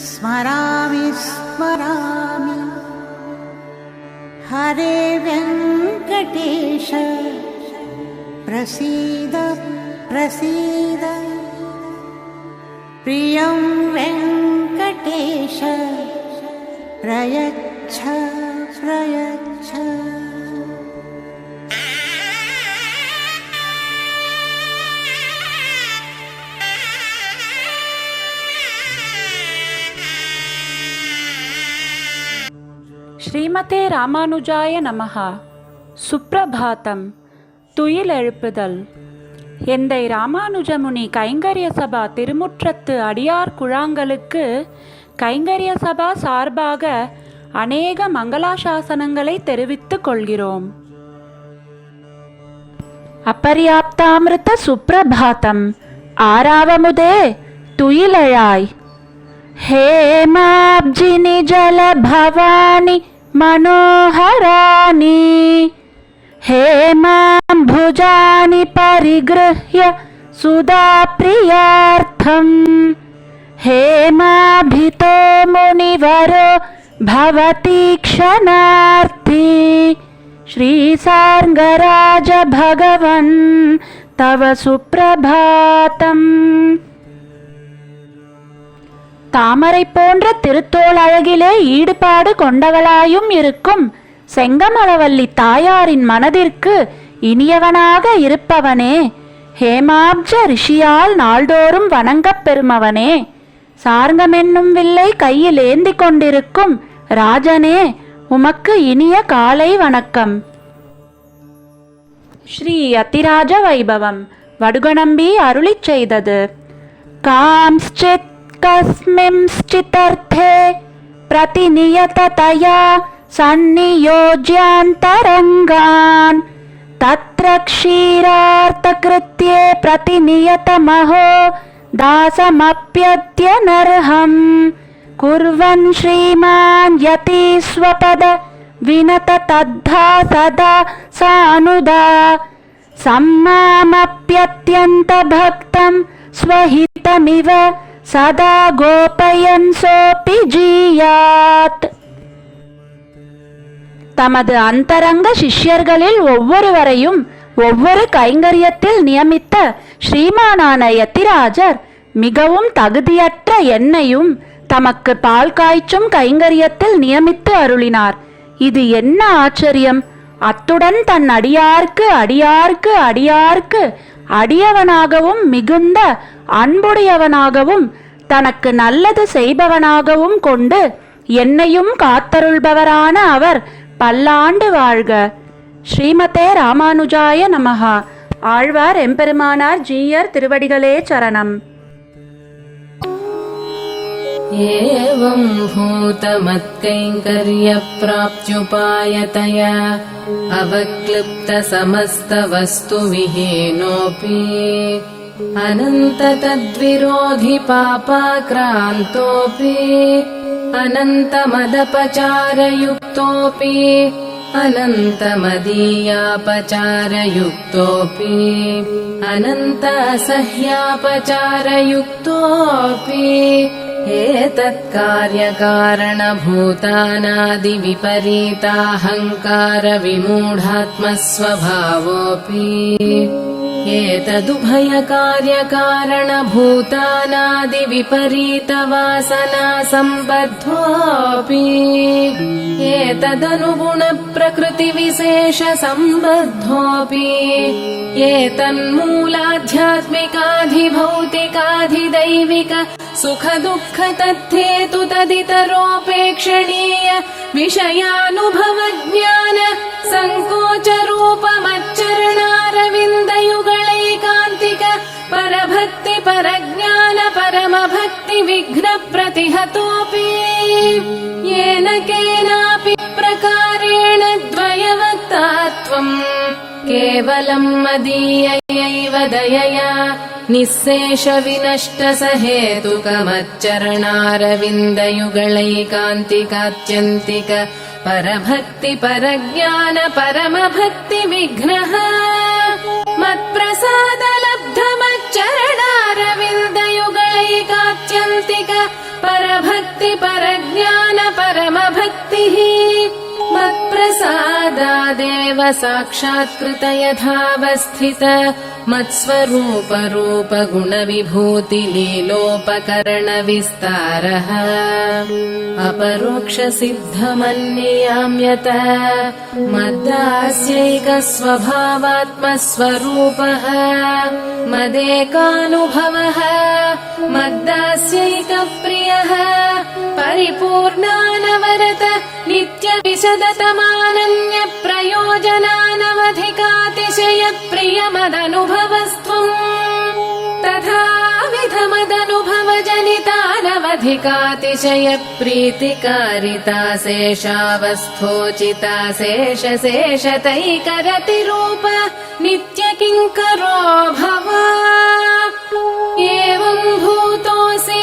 स्मरामि स्मरामि। हरे व्यङ्कटेश प्रसीद प्रसीद। प्रियं वेङ्कटेश प्रयच्छ प्रयच्छ ஸ்ரீமதே ராமானுஜாய நமஹா சுப்ரபாதம் துயில் எழுப்புதல் எந்தை ராமானுஜமுனி கைங்கரிய சபா திருமுற்றத்து அடியார் குழாங்களுக்கு கைங்கரிய சபா சார்பாக அநேக மங்களாசாசனங்களை தெரிவித்துக் கொள்கிறோம் அபர்யாப்தாமிருத சுப்ரபாதம் ஆறாவமுதே துயிலழாய் हेमाब्जिनि जलभवानि मनोहराणि हेमाम्भुजानि परिगृह्य सुधाप्रियार्थम्। हेमाभितो मुनिवरो भवति श्रीसार्गराज भगवन् तव सुप्रभातम् தாமரை போன்ற திருத்தோள் அழகிலே ஈடுபாடு கொண்டவளாயும் இருக்கும். செங்கமலவல்லி தாயாரின் மனதிற்கு இனியவனாக இருப்பவனே. ஹேமாப்ஜ ரிஷியால் நாள்தோறும் வணங்கப் பெறுமவனே. சார்ங்கமென்னும் வில்லை கையில் ஏந்தி கொண்டிருக்கும் ராஜனே உமக்கு இனிய காலை வணக்கம். ஸ்ரீ அத்திராஜ வைபவம். வடுகநம்பி அருளிச் செய்தது. காம்ஸ்சித் कस्मिंश्चिदर्थे प्रतिनियततया सन्नियोज्यान्तरङ्गान् तत्र क्षीरार्थकृत्ये प्रतिनियतमहो दासमप्यद्य नर्हम् कुर्वन् श्रीमान् यति स्वपद विनत तद्धा सदा सानुदा सम्मामप्यत्यन्तभक्तं स्वहितमिव சதா கோபயன் சோபி ஜீயாத். தமது அந்தரங்க சிஷ்யர்களில் ஒவ்வொருவரையும் ஒவ்வொரு கைங்கரியத்தில் நியமித்த ஸ்ரீமானான யத்திராஜர் மிகவும் தகுதியற்ற என்னையும் தமக்கு பால் காய்ச்சும் கைங்கரியத்தில் நியமித்து அருளினார். இது என்ன ஆச்சரியம்? அத்துடன் தன் அடியார்க்கு அடியார்க்கு அடியார்க்கு அடியவனாகவும் மிகுந்த அன்புடையவனாகவும் தனக்கு நல்லது செய்பவனாகவும் கொண்டு என்னையும் காத்தருள்பவரான அவர் பல்லாண்டு வாழ்க ஸ்ரீமதே ராமானுஜாய நமஹா ஆழ்வார் எம்பெருமானார் ஜீயர் திருவடிகளே சரணம் एवम् भूतमत्कैङ्कर्यप्राप्त्युपायतया अवक्लिप्तसमस्तवस्तुविहीनोऽपि अनन्ततद्विरोधि पापाक्रान्तोऽपि अनन्तमदपचारयुक्तोऽपि अनन्तमदीयापचारयुक्तोऽपि अनन्त असह्यापचारयुक्तोऽपि एतत्कार्यकारणभूतानादिविपरीताहङ्कारविमूढात्मस्वभावोऽपि एतदुभयकार्यकारणभूतानादिविपरीतवासना सम्बद्धोऽपि एतदनुगुणप्रकृतिविशेषसम्बद्धोऽपि एतन्मूलाध्यात्मिकाधिभौतिकाधिदैविक तद्धेतु तदितरोपेक्षणीय विषयानुभवज्ञान सङ्कोचरूपमच्चरणारविन्दयुगलैकान्तिक परभक्ति परज्ञान परमभक्ति विघ्न प्रतिहतोऽपि। येन केनापि प्रकारेण द्वयवक्ता त्वम् केवलम् मदीयैव दयया निःशेष विनष्ट परभक्ति परज्ञान परमभक्ति विघ्नः मत्प्रसाद लब्धमच्चरणारविन्दयुगलैकात्यन्तिक परभक्ति परज्ञान परमभक्तिः दादेव साक्षात्कृत यथावस्थित मत्स्वरूपरूपगुणविभूतिलीलोपकरणविस्तारः गुणविभूतिलीलोपकरण विस्तारः यत मद्दास्यैक मदेकानुभवः। मद्दास्यैकप्रियः। परिपूर्णानवरत नित्यविशदतमा। योजनानवधिकातिशय प्रिय मदनुभवस्थु तथाविधमदनुभव जनितानवधिकातिशय प्रीतिकारिता शेषावस्थोचिता शेष शेषतैकरति रूप नित्य किङ्करो भव एवम्भूतोऽसि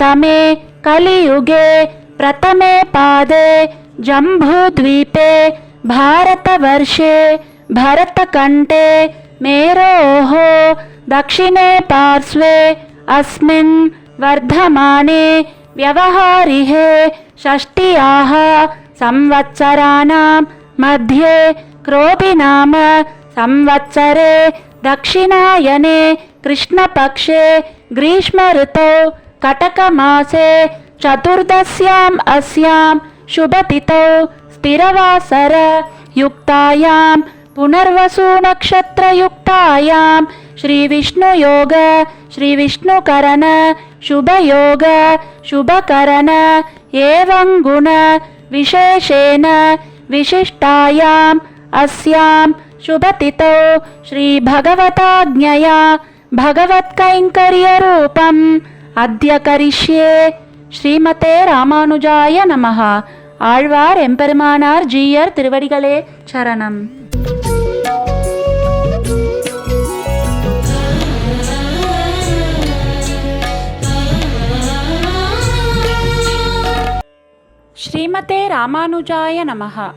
तमे कलियुगे प्रथमे पादे जम्बूद्वीपे भारतवर्षे भरतकण्ठे मेरोः दक्षिणे पार्श्वे अस्मिन् वर्धमाने व्यवहारिहे షష్ట్యాహ సంవత్సరాణం మధ్యే క్రోపి నామ సంవత్సరే దక్షిణాయనే కృష్ణపక్షే గ్రీష్మ ఋతౌ कटकमासे चतुर्दश्याम् अस्यां शुभतिथौ स्थिरवासर युक्तायां पुनर्वसुनक्षत्रयुक्तायां श्रीविष्णुयोग श्रीविष्णुकरण शुभयोग शुभकरण एवं गुण विशेषेण विशिष्टायाम् अस्यां शुभतिथौ श्रीभगवताज्ञया भगवत्कैङ्कर्यरूपम् அத்ய கரிஷ்யே ஸ்ரீமதே ராமானுஜாய நமஹா ஆழ்வார் எம்பெருமானார் ஜீயர் திருவடிகளே சரணம் ஸ்ரீமதே ராமானுஜாய நமஹா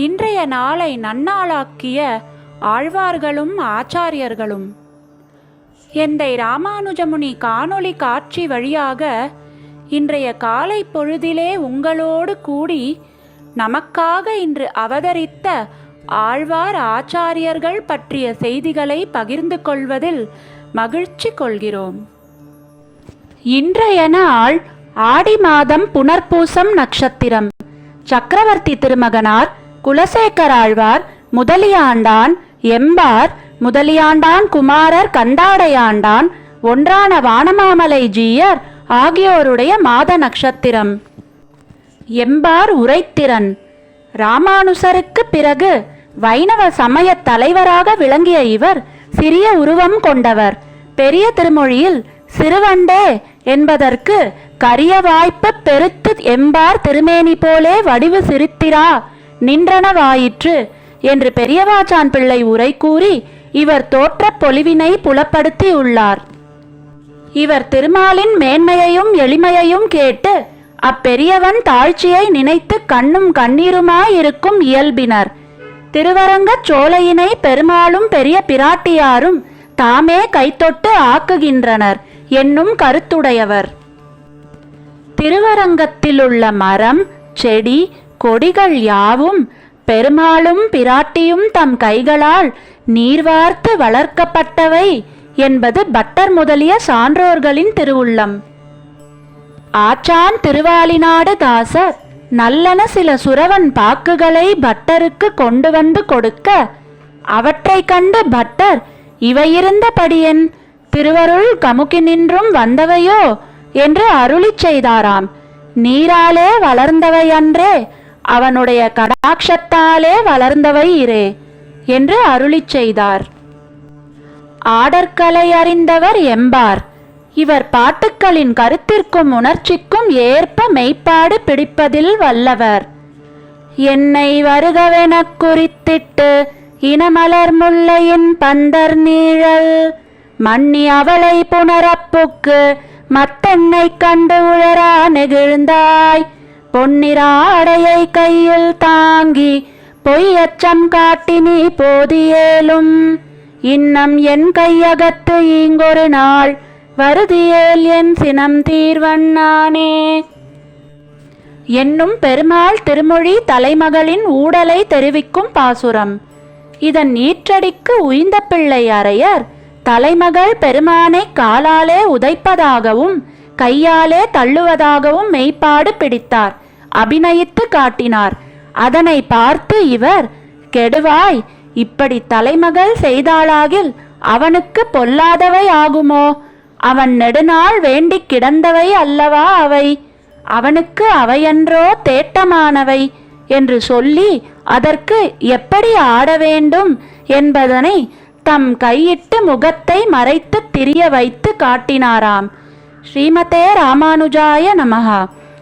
இன்றைய நாளை நன்னாளாக்கிய ஆழ்வார்களும் ஆச்சாரியர்களும் எந்தை ராமானுஜமுனி காணொளி காட்சி வழியாக இன்றைய காலை பொழுதிலே உங்களோடு கூடி நமக்காக இன்று அவதரித்த ஆழ்வார் ஆச்சாரியர்கள் பற்றிய செய்திகளை பகிர்ந்து கொள்வதில் மகிழ்ச்சி கொள்கிறோம். இன்றைய நாள் ஆடி மாதம் புனர்பூசம் நட்சத்திரம். சக்கரவர்த்தி திருமகனார் குலசேகர் ஆழ்வார் முதலியாண்டான் எம்பார் முதலியாண்டான் குமாரர் கண்டாடையாண்டான் ஒன்றான வானமாமலை ஜீயர் ஆகியோருடைய மாத நட்சத்திரம். எம்பார் உரைத்திறன். ராமானுசருக்கு பிறகு வைணவ சமய தலைவராக விளங்கிய இவர் சிறிய உருவம் கொண்டவர். பெரிய திருமொழியில் சிறுவண்டே என்பதற்கு கரிய வாய்ப்பு பெருத்து எம்பார் திருமேனி போலே வடிவு சிரித்திரா நின்றனவாயிற்று என்று பெரியவாச்சான் பிள்ளை உரை கூறி இவர் தோற்ற பொலிவினை புலப்படுத்தியுள்ளார். இவர் திருமாலின் மேன்மையையும் எளிமையையும் கேட்டு அப்பெரியவன் தாழ்ச்சியை நினைத்து கண்ணும் கண்ணீருமாயிருக்கும் இயல்பினர். திருவரங்கச் சோலையினை பெருமாளும் பெரிய பிராட்டியாரும் தாமே கைத்தொட்டு ஆக்குகின்றனர் என்னும் கருத்துடையவர். திருவரங்கத்திலுள்ள மரம் செடி கொடிகள் யாவும் பெருமாளும் பிராட்டியும் தம் கைகளால் நீர்வார்த்து வளர்க்கப்பட்டவை என்பது பட்டர் முதலிய சான்றோர்களின் திருவுள்ளம். ஆச்சான் திருவாலினாடு தாசர் நல்லன சில சுரவன் பாக்குகளை பட்டருக்கு கொண்டு வந்து கொடுக்க அவற்றை கண்டு பட்டர் இவையிருந்தபடியன் திருவருள் கமுக்கி நின்றும் வந்தவையோ என்று அருளிச் செய்தாராம். நீராலே வளர்ந்தவையன்றே அவனுடைய கடாட்சத்தாலே வளர்ந்தவை இரே. என்று அருளிச் செய்தார். ஆடற்கலை அறிந்தவர் எம்பார். இவர் பாட்டுக்களின் கருத்திற்கும் உணர்ச்சிக்கும் ஏற்ப மெய்ப்பாடு பிடிப்பதில் வல்லவர். என்னை வருகவெனக் குறித்திட்டு இனமலர் முல்லையின் பந்தர் நீழல் மண்ணி அவளை புனரப்புக்கு மத்தென்னை கண்டு உழரா நெகிழ்ந்தாய். பொன்னிராடையை கையில் தாங்கி பொய்யச்சம் காட்டி நீ போதியேலும் இன்னம் என் கையகத்து ஈங்கொரு நாள் வருதியேல் என் சினம் தீர்வண்ணானே என்னும் பெருமாள் திருமொழி தலைமகளின் ஊடலை தெரிவிக்கும் பாசுரம். இதன் நீற்றடிக்கு உய்ந்த பிள்ளை அறையர் தலைமகள் பெருமானை காலாலே உதைப்பதாகவும் கையாலே தள்ளுவதாகவும் மெய்ப்பாடு பிடித்தார். அபிநயித்து காட்டினார். அதனை பார்த்து இவர் கெடுவாய் இப்படி தலைமகள் செய்தாளாகில் அவனுக்கு பொல்லாதவை ஆகுமோ? அவன் நெடுநாள் வேண்டிக் கிடந்தவை அல்லவா அவை? அவனுக்கு அவையன்றோ தேட்டமானவை? என்று சொல்லி அதற்கு எப்படி ஆட வேண்டும்? என்பதனை தம் கையிட்டு முகத்தை மறைத்து திரிய வைத்து காட்டினாராம். ஸ்ரீமதே ராமானுஜாய நமகா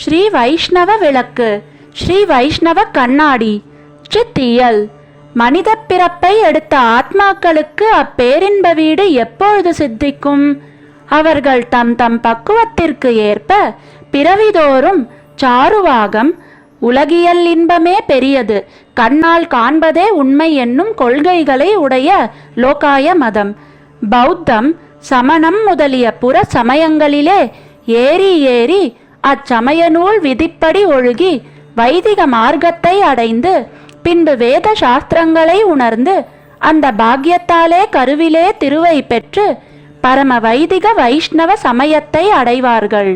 ஸ்ரீ வைஷ்ணவ விளக்கு ஸ்ரீ வைஷ்ணவ கண்ணாடி சித்தியல் மனித பிறப்பை எடுத்த ஆத்மாக்களுக்கு அப்பேரின்ப வீடு எப்பொழுது சித்திக்கும்? அவர்கள் தம் தம் பக்குவத்திற்கு ஏற்ப பிறவிதோறும் சாருவாகம் உலகியல் இன்பமே பெரியது. கண்ணால் காண்பதே உண்மை என்னும் கொள்கைகளை உடைய லோகாய மதம். பௌத்தம் சமணம் முதலிய புற சமயங்களிலே ஏறி ஏறி அச்சமய நூல் விதிப்படி ஒழுகி வைதிக மார்க்கத்தை அடைந்து பின்பு வேத சாஸ்திரங்களை உணர்ந்து அந்த பாக்கியத்தாலே கருவிலே திருவை பெற்று பரம வைதிக வைஷ்ணவ சமயத்தை அடைவார்கள்.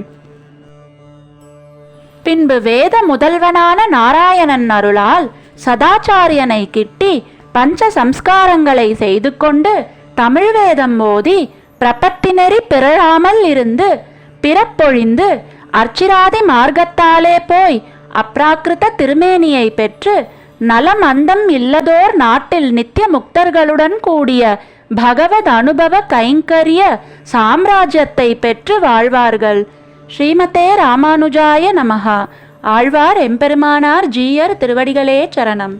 பின்பு வேத முதல்வனான நாராயணன் அருளால் சதாச்சாரியனை கிட்டி பஞ்ச சம்ஸ்காரங்களை செய்து கொண்டு தமிழ் வேதம் ஓதி பிரபத்தினரி பிறழாமல் இருந்து பிறப்பொழிந்து அர்ச்சிராதி மார்க்கத்தாலே போய் அப்ராக்கிருத திருமேனியை பெற்று நலம் அந்தம் இல்லதோர் நாட்டில் நித்திய முக்தர்களுடன் கூடிய பகவத் அனுபவ கைங்கரிய சாம்ராஜ்யத்தை பெற்று வாழ்வார்கள். ஸ்ரீமதே ராமானுஜாய நமஹா. ஆழ்வார் எம்பெருமானார் ஜீயர் திருவடிகளே சரணம்.